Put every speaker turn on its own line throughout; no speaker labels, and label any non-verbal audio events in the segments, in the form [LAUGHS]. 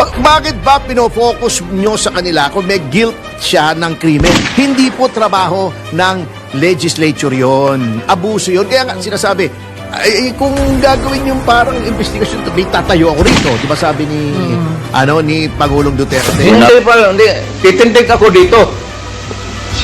Ba- bakit ba pinofocus nyo sa kanila kung may guilt siya ng krimen? Hindi po trabaho ng legislature yon. Abuso yon. Kaya nga sinasabi, ay, kung gagawin yung parang investigasyon, may tatayo ako rito. Di ba sabi ni, ano, ni Pangulong Duterte?
Hindi pa, hindi. Titindig ako dito.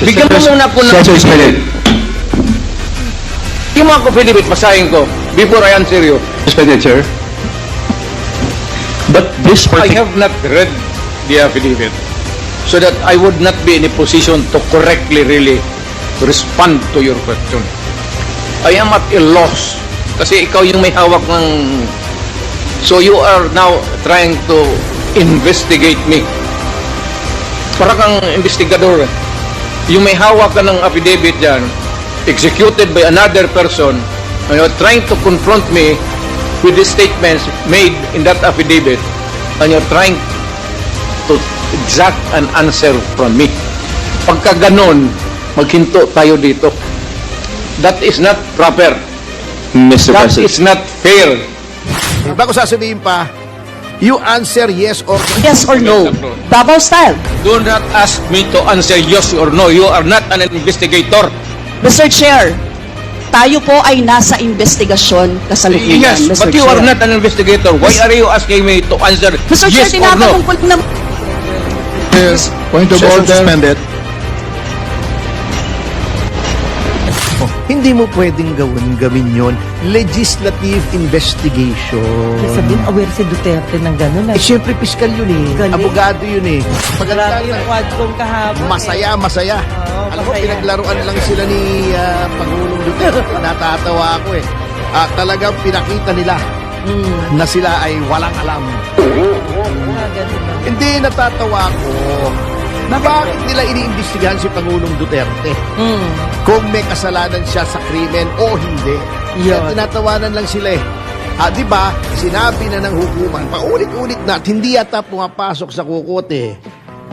Bigyan mo muna po ng...
Session is pending.
Yung mga affidavit, basahin ko before I answer you.
Suspended, sir. But this
I have not read the affidavit so that I would not be in a position to correctly really respond to your question. I am at a loss kasi ikaw yung may hawak ng... So you are now trying to investigate me. Para kang investigador. Yung may hawak ka ng affidavit dyan, executed by another person, and you're trying to confront me with the statements made in that affidavit, and you're trying to exact an answer from me. Pagka ganon, maghinto tayo dito. That is not proper.
Mr.
That
President.
is not fair.
Bago sasabihin pa, you answer yes or
Yes or no? Davao style.
Do not ask me to answer yes or no. You are not an investigator.
Mr. Chair, tayo po ay nasa investigasyon kasalukuyan,
Yes,
Mr.
but you
Chair.
are not an investigator. Why are you asking me to answer
Mr.
yes
Chair,
or no?
tinatanong ko na...
Yes. Point of order.
suspended. Hindi mo pwedeng gawin gawin yon legislative investigation.
Sabihin, aware si Duterte ng gano'n.
Eh, syempre, piskal yun eh.
Galing.
Abogado yun eh. Maganda
Grabe yung quadcom kahapon.
Masaya, masaya.
Oo,
Alam mo,
masaya.
pinaglaruan lang sila ni ah, Pangulong Duterte. [LAUGHS] Natatawa ako eh. Ah, talagang pinakita nila
Mm.
na sila ay walang alam.
Mga ganun lang.
Hindi natatawa ako na bakit nila iniimbestigahan si Pangulong Duterte
Mm.
kung may kasalanan siya sa krimen o hindi. Kaya
Yun.
tinatawanan lang sila eh. Ah, 'di ba? Sinabi na ng hukuman, paulit-ulit na at hindi yata pumapasok sa kukote.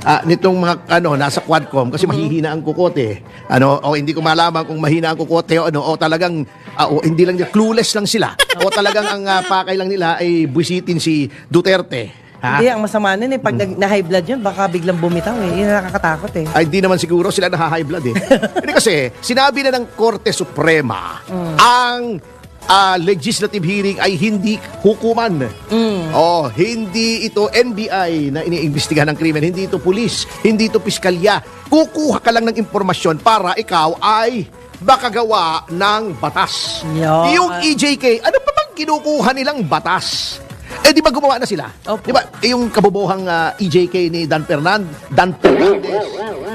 Ah, nitong mga ano nasa Quadcom kasi mahihina ang kukote. Ano, o hindi ko malaman kung mahina ang kukote o ano o talagang ah, o hindi lang clueless lang sila o talagang ang ah, pakay lang nila ay busitin si Duterte. Ha?
Hindi, ang masama nun eh, pag nag- na-high blood yun, baka biglang bumitaw eh. Yun ang nakakatakot eh.
Ay, di naman siguro sila na-high blood eh. [LAUGHS] Hindi kasi, sinabi na ng Korte Suprema, ang ah, legislative hearing ay hindi hukuman. Oh, hindi ito NBI na iniimbestigahan ng krimen, hindi ito pulis, hindi ito piskalya. Kukuha ka lang ng impormasyon para ikaw ay baka gawa ng batas.
Yan.
Yung EJK, ano pa bang kinukuha nilang batas? Eh, di ba gumawa na sila?
Opo.
Di ba? Eh, yung kabubuhang ah, EJK ni Dan Fernand, Dan Fernandez,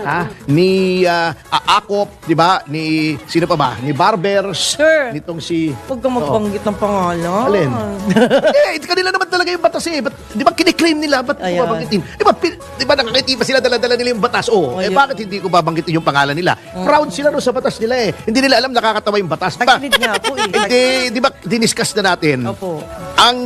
ha? Ni ah, ah, Akop, di ba? Ni, sino pa ba? Ni Barbers.
Sir.
Nitong si...
Huwag kang magbanggit ng pangalan.
Alin? [LAUGHS] eh, kanila naman talaga yung batas eh. Ba't, di ba kiniklaim nila? Ba't ko
Ayan.
babanggitin? Di ba, pin- di ba nakakiti pa sila dala-dala nila yung batas? Oh, eh bakit hindi ko babanggitin yung pangalan nila? Proud sila no sa batas nila eh. Hindi nila alam nakakatawa yung batas. Ba?
Tagilid nga po eh. [LAUGHS]
Hindi, di ba, diniscuss na natin.
Opo.
Ang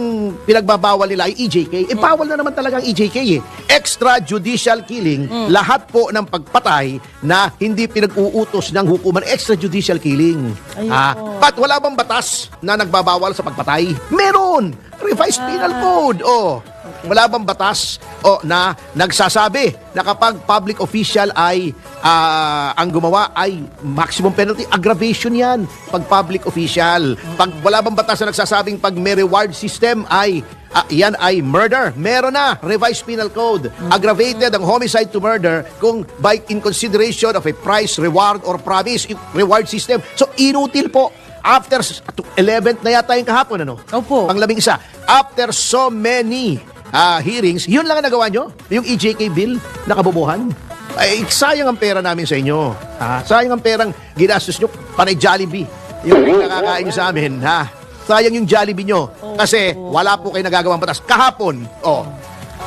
pinagbabawal nila ay EJK. Eh, bawal na naman talaga ang EJK eh. Extrajudicial killing, lahat po ng pagpatay na hindi pinag-uutos ng hukuman, extrajudicial killing.
Ayun
Ah,
po.
But wala bang batas na nagbabawal sa pagpatay? Meron! Revised Penal Code. Oh. Wala bang batas oh, na nagsasabi na kapag public official ay ah, ang gumawa ay maximum penalty, aggravation yan pag public official. Pag wala bang batas na nagsasabing pag may reward system ay ah, yan ay murder. Meron na, revised penal code. Aggravated ang homicide to murder kung by in consideration of a price, reward, or promise reward system. So, inutil po. After s- 11th na yata yung kahapon, ano?
Opo.
Ang labing isa. After so many ah, hearings, yun lang ang nagawa nyo? Yung EJK bill na kabubuhan? Ay, sayang ang pera namin sa inyo. Ha? Sayang ang perang ginastos nyo, panay Jollibee. Yung nakakain nyo sa amin, ha? Sayang yung Jollibee nyo. Kasi wala po kayo nagagawang batas. Kahapon, oh,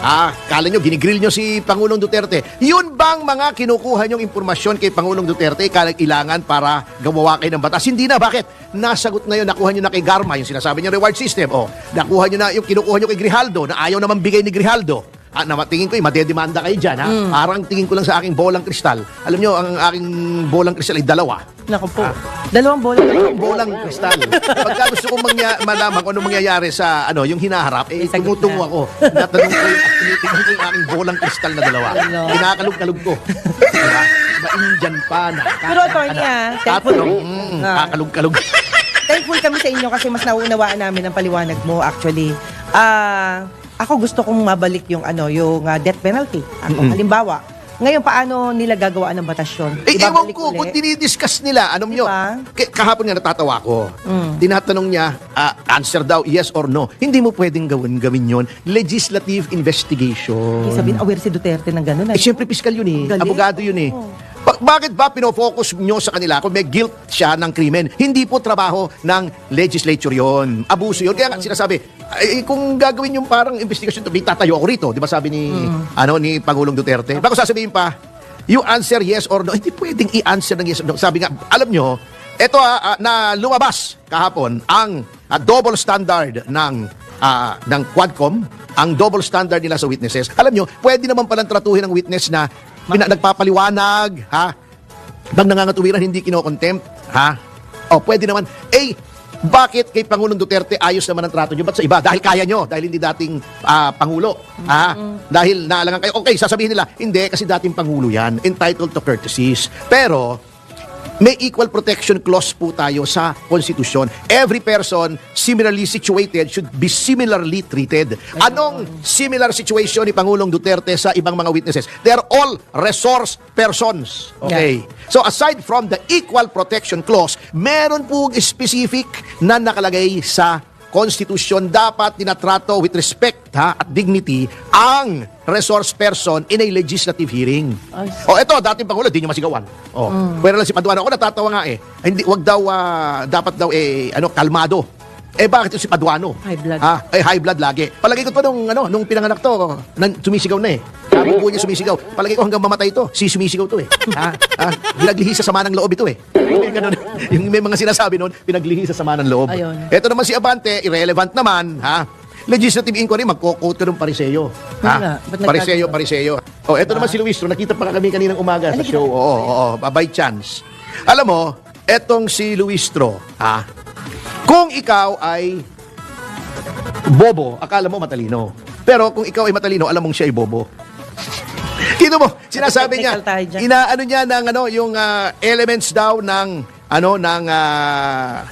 Ah, kala nyo, ginigrill nyo si Pangulong Duterte. Yun bang mga kinukuha nyong impormasyon kay Pangulong Duterte kailangan para gawawa kayo ng batas? Hindi na. Bakit? Nasagot na yun, nakuha nyo na kay Garma, yung sinasabi niya reward system. Oh, nakuha nyo na yung kinukuha nyo kay Grijaldo na ayaw naman bigay ni Grijaldo. ah, na tingin ko, eh, madedemanda kayo dyan, ha? Parang tingin ko lang sa aking bolang kristal. Alam nyo, ang aking bolang kristal ay dalawa.
Naku po. Dalawang bola.
Dalawang bolang kristal. Pagka gusto kong mangya, malaman kung ano mangyayari sa ano, yung hinaharap, eh,
sagot
tumutungo
na.
ako. Natanong ko, tinitingnan ko yung aking bolang kristal na dalawa.
Ano?
Kinakalog-kalog ko. Diba? Ba-Indian pa na.
Pero attorney ah, thankful,
Tatanong, mm,
Ah.
kakalog-kalog.
thankful kami sa inyo kasi mas nauunawaan namin ang paliwanag mo actually. Ah, ako gusto kong mabalik yung ano, yung ah, death penalty. Ako, halimbawa, ngayon paano nila gagawaan ng batas yun?
Eh, ewan
Ibabalik
ko,
uli?
kung dinidiscuss nila, anong nyo,
Diba?
K- kahapon nga natatawa ko.
Mm.
Tinatanong niya, ah, answer daw, yes or no. Hindi mo pwedeng gawin, gawin yon Legislative investigation.
Sabihin, aware si Duterte ng gano'n.
Eh, siyempre, piskal yun eh.
Galing.
Abogado yun eh.
Oo.
Ba- bakit ba pinofocus nyo sa kanila kung may guilt siya ng krimen? Hindi po trabaho ng legislature yon. Abuso yun. Kaya nga sinasabi, eh, kung gagawin yung parang investigasyon, may tatayo ako rito. Di ba sabi ni, ano, ni Pangulong Duterte? Bago sasabihin pa, you answer yes or no. Hindi pwedeng i-answer ng yes or no. Sabi nga, alam nyo, ito ah, ah, na lumabas kahapon ang ah, double standard ng ah, ng Quadcom, ang double standard nila sa witnesses. Alam nyo, pwede naman palang tratuhin ng witness na pina- nagpapaliwanag, ha? Bang nangangatuwiran, hindi kinokontempt, ha? O, pwede naman. Eh, bakit kay Pangulong Duterte ayos naman ang trato nyo? Ba't sa iba? Dahil kaya nyo. Dahil hindi dating ah, Pangulo. Ha? Dahil naalangan kayo. Okay, sasabihin nila, hindi, kasi dating Pangulo yan. Entitled to courtesies. Pero, may equal protection clause po tayo sa konstitusyon. Every person similarly situated should be similarly treated. Anong similar situation ni Pangulong Duterte sa ibang mga witnesses? They are all resource persons. Okay. So aside from the equal protection clause, meron po specific na nakalagay sa konstitusyon dapat tinatrato with respect ha, at dignity ang resource person in a legislative hearing.
Ay.
O eto, dating Pangulo, di nyo masigawan. O, Pero lang si Paduano, ako natatawa nga eh. Hindi, wag daw, ah, dapat daw eh, ano, kalmado. Eh bakit yung si Paduano?
High blood.
Ha? Eh high blood lagi. Palagi ko pa nung, ano, nung pinanganak to, nan, sumisigaw na eh. Habang buhay niya sumisigaw. Palagi ko hanggang mamatay to, si sumisigaw to eh. [LAUGHS] ha? ha? Pinaglihi sa sama ng loob ito eh. Ganun, yung may mga sinasabi noon, pinaglihi sa sama ng loob.
Ayun.
Ito naman si Abante, irrelevant naman, ha? Legislative inquiry, magko-quote ka ng pariseyo. Ha?
ba't
Pariseyo,
nagkaganon?
pariseyo. Oh, ito naman si Luis, nakita pa kami kaninang umaga sa show. Oo, oo, oo, by chance. Alam mo, etong si Luistro, ha? Kung ikaw ay bobo, akala mo matalino. Pero kung ikaw ay matalino, alam mong siya ay bobo. Dito mo, sinasabi niya,
Technical tayo dyan.
inaano niya ng ano, yung ah, elements daw ng ano ng ah,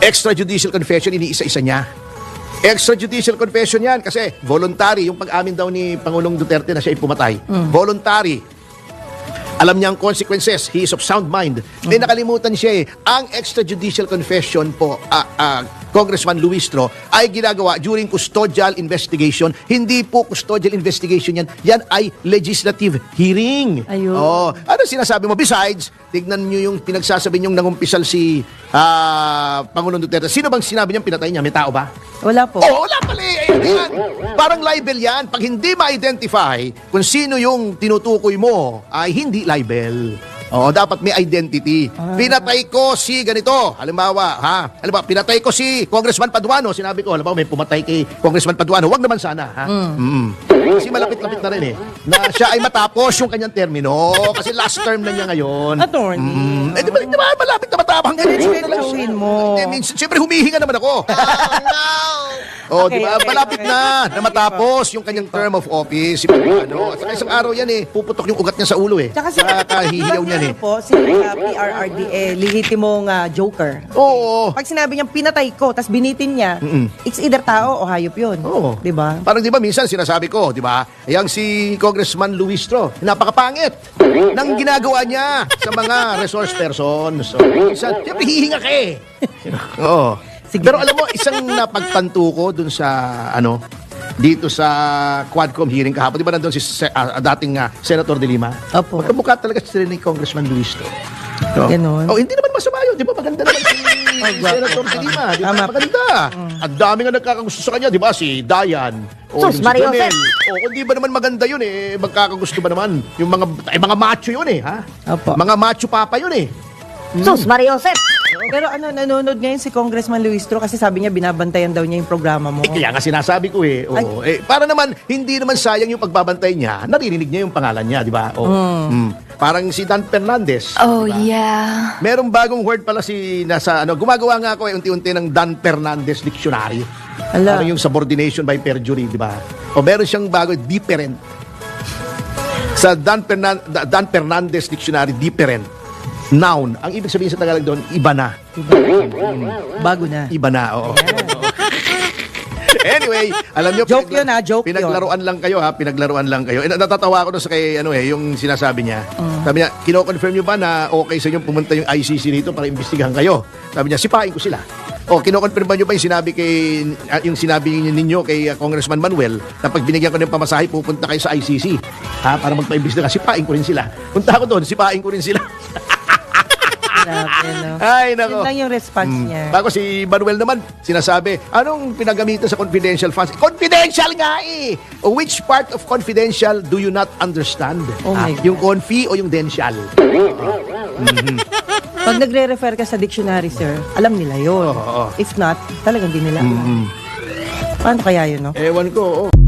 extrajudicial confession iniisa-isa niya. Extrajudicial confession yan kasi voluntary yung pag-amin daw ni Pangulong Duterte na siya ay pumatay. Voluntary. Alam niya ang consequences. He is of sound mind. Eh, nakalimutan siya eh. Ang extrajudicial confession po, ah, ah, Congressman Luistro, ay ginagawa during custodial investigation. Hindi po custodial investigation yan. Yan ay legislative hearing.
Ayun.
Oh, ano sinasabi mo? Besides, tignan niyo yung pinagsasabi niyong nangumpisal si ah, Pangulong Duterte. Sino bang sinabi niyang pinatay niya? May tao ba?
Wala po.
Oo, wala pala eh. Ayun yan. Parang libel yan. Pag hindi ma-identify kung sino yung tinutukoy mo, ay hindi libel. Oo, dapat may identity. Pinatay ko si ganito. Halimbawa, ha? Halimbawa, pinatay ko si Congressman Paduano. Sinabi ko, halimbawa, may pumatay kay Congressman Paduano. Wag naman sana, ha? Mm. Kasi malapit-lapit na rin eh. Na siya ay matapos yung kanyang termino. Kasi last term na niya ngayon.
Attorney.
Mm. Eh, di ba, di ba, malapit na matapang.
Diretsuhin mo.
Eh, minsan, siyempre humihinga naman ako. [LAUGHS] Oh,
Okay,
di ba?
okay,
Malapit
okay.
na na matapos yung kanyang term of office. Si ano, at saka isang araw yan eh, puputok yung ugat niya sa ulo eh.
Tsaka si
Kakahihiyaw niyan eh.
po, si uh, PRRD, eh, lehitimong uh, joker.
Oo.
Pag sinabi niyang pinatay ko, tas binitin niya,
Mm-mm.
it's either tao o hayop yun.
Oo.
Di ba?
Parang di ba minsan sinasabi ko, di ba? Yang si Congressman Luistro, napakapangit ng ginagawa niya sa mga resource persons. So, minsan, siyempre hihinga ka eh. [LAUGHS] Oo.
Sige.
Pero alam mo, isang napagtanto ko dun sa, ano, dito sa Quadcom hearing kahapon, di ba nandun si ah, dating ah, Senator De Lima?
Opo.
Magkamukha talaga sila ni Congressman Luistro. No?
Ganon.
Oh, hindi naman masama yun. Di ba maganda naman si [LAUGHS]
gwapo.
Senator De Lima. Di ba maganda. Ang dami nga nagkakagusto sa kanya. Di ba si Dayan. O
Sus, Mario. Joseph.
O kung di ba naman maganda yun eh. Magkakagusto ba naman? Yung mga, eh, mga macho yun eh. Ha?
Opo.
Mga macho papa yun eh.
Sus, Mario Joseph.
Pero ano, nanonood ngayon si Congressman Luistro kasi sabi niya binabantayan daw niya yung programa mo.
Eh, kaya nga sinasabi ko eh. Oo. Eh, para naman, hindi naman sayang yung pagbabantay niya. Naririnig niya yung pangalan niya, di ba? Oo. Mm. Parang si Dan Fernandez.
Oh,
di ba?
yeah.
Merong bagong word pala si nasa ano, gumagawa nga ako eh unti-unti ng Dan Fernandez dictionary.
Ala.
Parang yung subordination by perjury, di ba? O meron siyang bago different. Sa Dan, Fernan- Da- Dan Fernandez dictionary, different. Noun. Ang ibig sabihin sa Tagalog doon, iba na.
Bago na.
Iba na, oo. [LAUGHS] anyway, alam nyo,
Joke yun, ha? Joke yun.
pinaglaruan lang kayo ha, pinaglaruan lang kayo. Eh, natatawa ako doon sa kay ano eh, yung sinasabi niya.
Mm.
Sabi niya, kino-confirm niyo ba na okay sa inyo pumunta yung ICC dito para imbestigahan kayo? Sabi niya, sipain ko sila. O kino-confirm ba niyo ba yung sinabi kay ah, yung sinabi ninyo kay ah, Congressman Manuel na pag binigyan ko ng pamasahe pupunta kayo sa ICC ha para magpaimbestiga sipain ko rin sila. Punta ako doon, sipain ko rin sila.
Grabe, no? [LAUGHS]
Ay
Yun
nako.
lang yung response
Mm.
niya.
Bago si Manuel naman, sinasabi, anong pinagamitan sa confidential funds? Confidential nga eh! Which part of confidential do you not understand?
Oh my
Ah,
God.
yung confi o yung dential? [LAUGHS]
Pag nagre-refer ka sa dictionary, sir, alam nila yun.
Oo, oo.
If not, talagang di nila alam. Paano kaya yun, no?
Ewan ko. Oh.